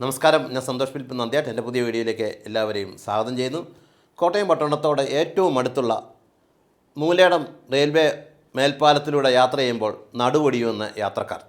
നമസ്കാരം. ഞാൻ സന്തോഷ് ഫിലിപ്പ് നന്ദിയാട്ട്. എന്റെ പുതിയ വീഡിയോയിലേക്ക് എല്ലാവരെയും സ്വാഗതം ചെയ്യുന്നു. കോട്ടയം പട്ടണത്തോട് ഏറ്റവും അടുത്തുള്ള മൂലേടം റെയിൽവേ മേൽപ്പാലത്തിലൂടെ യാത്ര ചെയ്യുമ്പോൾ നടുവൊടിയുമെന്ന് യാത്രക്കാർ.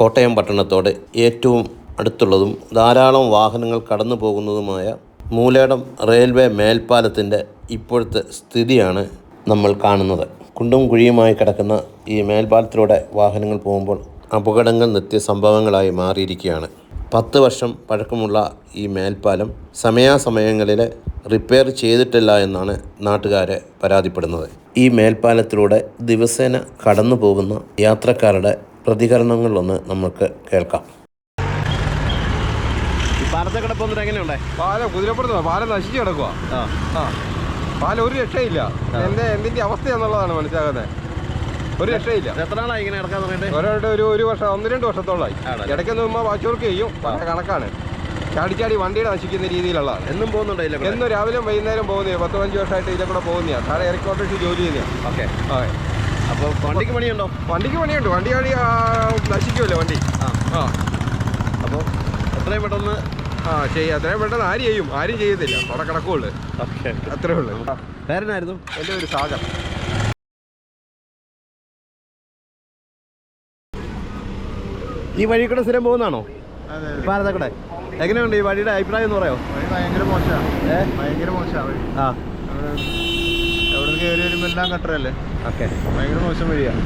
കോട്ടയം പട്ടണത്തോട് ഏറ്റവും അടുത്തുള്ളതും ധാരാളം വാഹനങ്ങൾ കടന്നു പോകുന്നതുമായ മൂലേടം റെയിൽവേ മേൽപ്പാലത്തിന്റെ ഇപ്പോഴത്തെ സ്ഥിതിയാണ് നമ്മൾ കാണുന്നത്. കുണ്ടും കുഴിയുമായി കിടക്കുന്ന ഈ മേൽപ്പാലത്തിലൂടെ വാഹനങ്ങൾ പോകുമ്പോൾ അപകടങ്ങൾ നിത്യസംഭവങ്ങളായി മാറിയിരിക്കുകയാണ്. പത്ത് വർഷം പഴക്കമുള്ള ഈ മേൽപ്പാലം സമയാസമയങ്ങളിൽ റിപ്പയർ ചെയ്തിട്ടില്ല എന്നാണ് നാട്ടുകാരെ പരാതിപ്പെടുന്നത്. ഈ മേൽപ്പാലത്തിലൂടെ ദിവസേന കടന്നു പോകുന്ന യാത്രക്കാരുടെ പ്രതികരണങ്ങളൊന്ന് നമുക്ക് കേൾക്കാം. പാലത്തെ കിടപ്പൊന്നിട്ട് എങ്ങനെയുണ്ടേ? പാലം കുതിരപ്പുറത്ത് പാലം നശിച്ചു കിടക്കുക ആ. പാലം ഒരു രക്ഷയില്ല. എന്റെ എന്തിന്റെ അവസ്ഥയാന്നുള്ളതാണ് മനസ്സിലാകുന്നത് ഒരു രക്ഷയില്ല. എത്ര നാളായി ഇങ്ങനെ കിടക്കാൻ തുടങ്ങിയിട്ട്? ഒരാളുടെ ഒരു ഒരു വർഷം ഒന്ന് രണ്ട് വർഷത്തോളമായി. ആണല്ലേ? ഇടയ്ക്ക് മുമ്പ് വാച്ച് വർക്ക് ചെയ്യും. പല കണക്കാണ്. ചാടി ചാടി വണ്ടിയുടെ നശിക്കുന്ന രീതിയിലുള്ളതാണ്. എന്നും പോകുന്നുണ്ടോ ഇല്ല എന്നും രാവിലെ വൈകുന്നേരം പോകുന്നേ പത്ത് പഞ്ച് വർഷമായിട്ട് ഇതിലെ കൂടെ പോകുന്നതാണ് താഴെ ഇറക്കി ഓട്ടോറിച്ച് ജോലി ചെയ്യുന്നതാണ് ഓക്കെ. ഓക്കെ അപ്പോൾ വണ്ടിക്ക് പണിയുണ്ടോ? വണ്ടിക്ക് പണിയുണ്ട്. വണ്ടി വഴി നശിക്കുമല്ലോ വണ്ടി? ആ. ആ. അപ്പോൾ എത്രയും പെട്ടെന്ന് ആ ചെയ്യാം. അത്രയും പെട്ടെന്ന് ആരും ചെയ്യും? ആരും ചെയ്യത്തില്ല. അവിടെ കിടക്കുള്ളൂ. അത്രേ ഉള്ളൂ. പേരനായിരുന്നു എന്റെ ഒരു സാഗർ ഈ വഴി കൂടെ സ്ഥിരം പോകുന്നതാണോ? അതെ പാലത്തെ കൂടെ? എങ്ങനെയുണ്ട് ഈ വഴിയുടെ അഭിപ്രായം എന്ന് പറയോ ഭയങ്കര മോശമാണ്. ഭയങ്കര മോശമാണ് ആ. എവിടെ കയറി വരുമ്പോൾ എല്ലാം കട്ടറല്ലേ ഓക്കെ. ഭയങ്കര മോശം വഴിയാണ്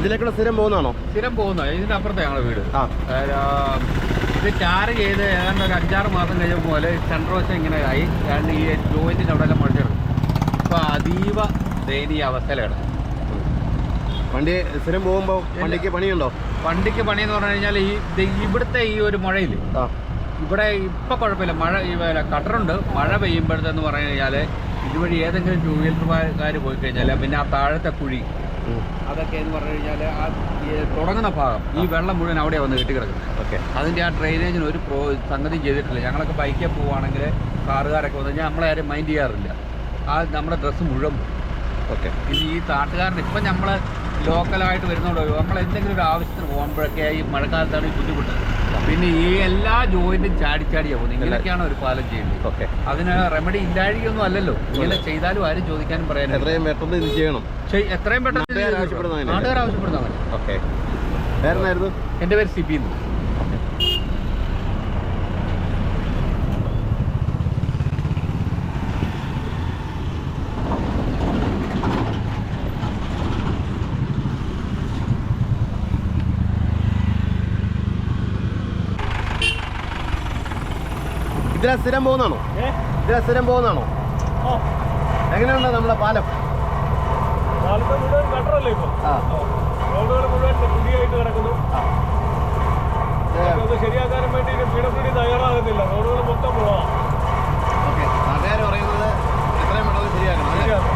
ഇതിലേക്കൂടെ സ്ഥിരം പോകുന്നതാണോ? സ്ഥിരം പോകുന്ന ഇതിന്റെ അപ്പുറത്തെ ഞങ്ങളുടെ വീട്. ആ. ഇത് ടാർ ചെയ്ത് ഏതാണ്ട് ഒരു അഞ്ചാറ് മാസം കഴിയുമ്പോൾ പോലെ സെൻട്രൽ വശം ഇങ്ങനെ ആയി. കാരണം ഈ ജോയിന്റിന്റെ അവിടെ എല്ലാം മുഴച്ചെടുക്കും അപ്പൊ അതീവ ദയനീയ അവസ്ഥയിലാണ് വണ്ടി സ്ഥിരം പോകുമ്പോൾ വണ്ടിക്ക് പണിയുണ്ടോ? വണ്ടിക്ക് പണി എന്ന് പറഞ്ഞു കഴിഞ്ഞാൽ ഈ ഇവിടുത്തെ ഈ ഒരു മഴയിൽ ഇവിടെ ഇപ്പൊ കുഴപ്പമില്ല. മഴ കട്ടറുണ്ട്. മഴ പെയ്യുമ്പോഴത്തെന്ന് പറഞ്ഞു കഴിഞ്ഞാൽ ഇതുവഴി ഏതെങ്കിലും ടൂ വീലർമാർക്കാർ പോയി കഴിഞ്ഞാൽ പിന്നെ ആ താഴത്തെ കുഴി. അതൊക്കെ എന്ന് പറഞ്ഞു കഴിഞ്ഞാൽ ആ തുടങ്ങണ തുടങ്ങുന്ന ഭാഗം ഈ വെള്ളം മുഴുവൻ അവിടെ വന്ന് കെട്ടിക്കിടക്കുന്നത്. ഓക്കെ. അതിന്റെ ആ ഡ്രെയിനേജിന് ഒരു പ്രോ സംഗതി ചെയ്തിട്ടില്ല. ഞങ്ങളൊക്കെ ബൈക്കിൽ പോവുകയാണെങ്കിൽ കാറുകാരൊക്കെ വന്നു കഴിഞ്ഞാൽ നമ്മളെ ആരും മൈൻഡ് ചെയ്യാറില്ല. ആ നമ്മുടെ ഡ്രസ്സ് മുഴുവൻ. ഓക്കെ. ഇനി ഈ നാട്ടുകാരൻ ഇപ്പം നമ്മൾ ലോക്കലായിട്ട് വരുന്നോണ്ടോ നമ്മൾ എന്തെങ്കിലും ഒരു ആവശ്യത്തിന് പോകുമ്പോഴൊക്കെ ഈ മഴക്കാലത്താണ് ഈ ബുദ്ധിമുട്ട്. പിന്നെ ഈ എല്ലാ ജോയിന്റും ചാടി പോകുന്നത് ഇങ്ങനെയൊക്കെയാണ് ഒരു പാലം ചെയ്യുന്നത്. ഓക്കെ. അതിന് റെമഡി ഇല്ലാഴികയൊന്നും അല്ലല്ലോ. ഇങ്ങനെ ചെയ്താലും ആരും ചോദിക്കാനും പറയാനും എത്രയും പെട്ടെന്ന് ഇത് ചെയ്യണം. എത്രയും പെട്ടെന്ന് നാട്ടുകാർ ചെയ്തു ആവശ്യപ്പെടുന്നത് കൊടുക്കണം. അങ്ങനെയല്ലേ? നാട്ടുകാർ ആവശ്യപ്പെടുന്ന അങ്ങനെ ഓക്കെ. പേരെന്നായിരുന്നു എന്റെ പേര് സിബി ഇതിലെ സ്ഥിരം പോകുന്നതാണോ? ഇതിലെ സ്ഥിരം പോകുന്നതാണോ? എങ്ങനെയുണ്ട് നമ്മുടെ പാലം? ശരിയാക്കാനും വേണ്ടി പി ഡബ്ല്യു ഡി തയ്യാറാകുന്നില്ല. റോഡുകൾ മൊത്തം പോവാം ഓക്കെ. നാട്ടുകാർ പറയുന്നത് എത്രയും പെട്ടെന്ന് ശരിയാക്കണം?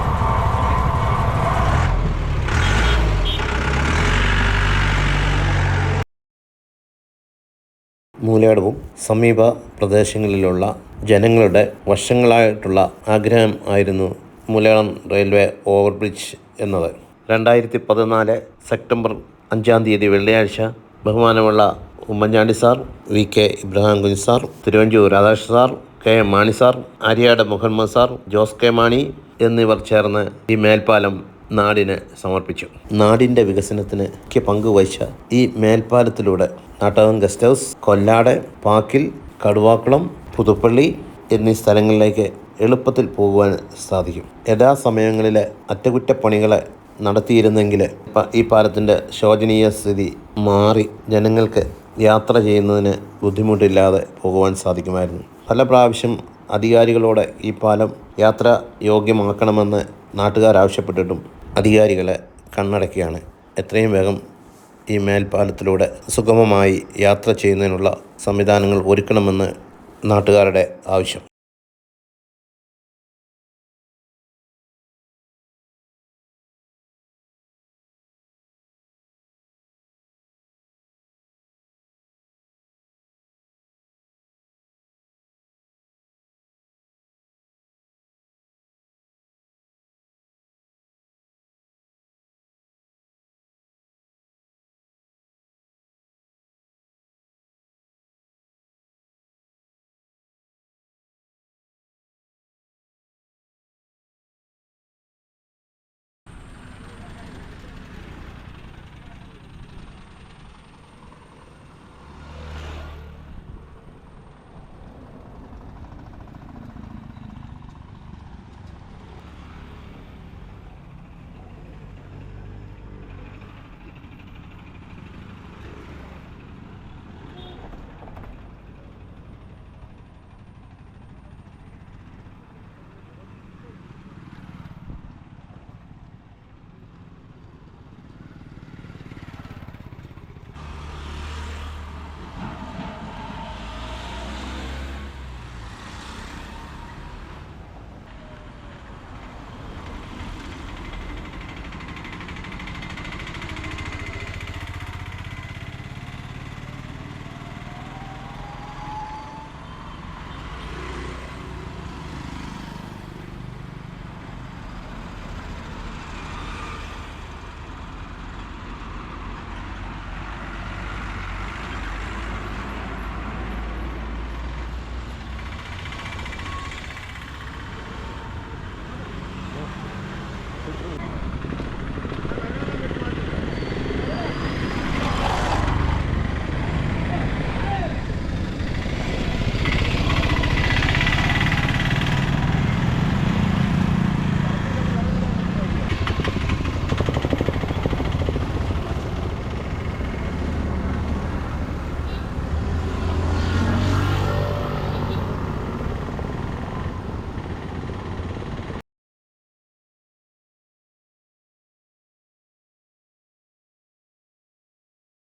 മൂലയിടവും സമീപ പ്രദേശങ്ങളിലുള്ള ജനങ്ങളുടെ വർഷങ്ങളായിട്ടുള്ള ആഗ്രഹം ആയിരുന്നു മൂലയാളം റെയിൽവേ ഓവർബ്രിഡ്ജ് എന്നത്. രണ്ടായിരത്തി പതിനാല് സെപ്റ്റംബർ അഞ്ചാം തീയതി വെള്ളിയാഴ്ച ബഹുമാനമുള്ള Oommen Chandy sir V K Ibrahim Kunju sir Thiruvanchoor Radhakrishna sir K M Mani sir Aryadan Muhammad sir Jose K Mani എന്നിവർ ചേർന്ന് ഈ മേൽപ്പാലം നാടിന് സമർപ്പിച്ചു. നാടിന്റെ വികസനത്തിന് മുഖ്യ പങ്ക് വഹിച്ച ഈ മേൽപ്പാലത്തിലൂടെ നാട്ടകം ഗസ്റ്റ് ഹൗസ് കൊല്ലാട് പാക്കിൽ കടുവാക്കുളം പുതുപ്പള്ളി എന്നീ സ്ഥലങ്ങളിലേക്ക് എളുപ്പത്തിൽ പോകുവാൻ സാധിക്കും. യഥാസമയങ്ങളിലെ അറ്റകുറ്റപ്പണികളെ നടത്തിയിരുന്നെങ്കിൽ ഈ പാലത്തിന്റെ ശോചനീയ സ്ഥിതി മാറി ജനങ്ങൾക്ക് യാത്ര ചെയ്യുന്നതിന് ബുദ്ധിമുട്ടില്ലാതെ പോകുവാൻ സാധിക്കുമായിരുന്നു. പല പ്രാവശ്യം അധികാരികളോട് ഈ പാലം യാത്ര യോഗ്യമാക്കണമെന്ന് നാട്ടുകാർ ആവശ്യപ്പെട്ടിട്ടും അധികാരികളെ കണ്ണടക്കുകയാണ് എത്രയും വേഗം ഈ മേൽപ്പാലത്തിലൂടെ സുഗമമായി യാത്ര ചെയ്യുന്നതിനുള്ള സംവിധാനങ്ങൾ ഒരുക്കണമെന്ന് നാട്ടുകാരുടെ ആവശ്യം.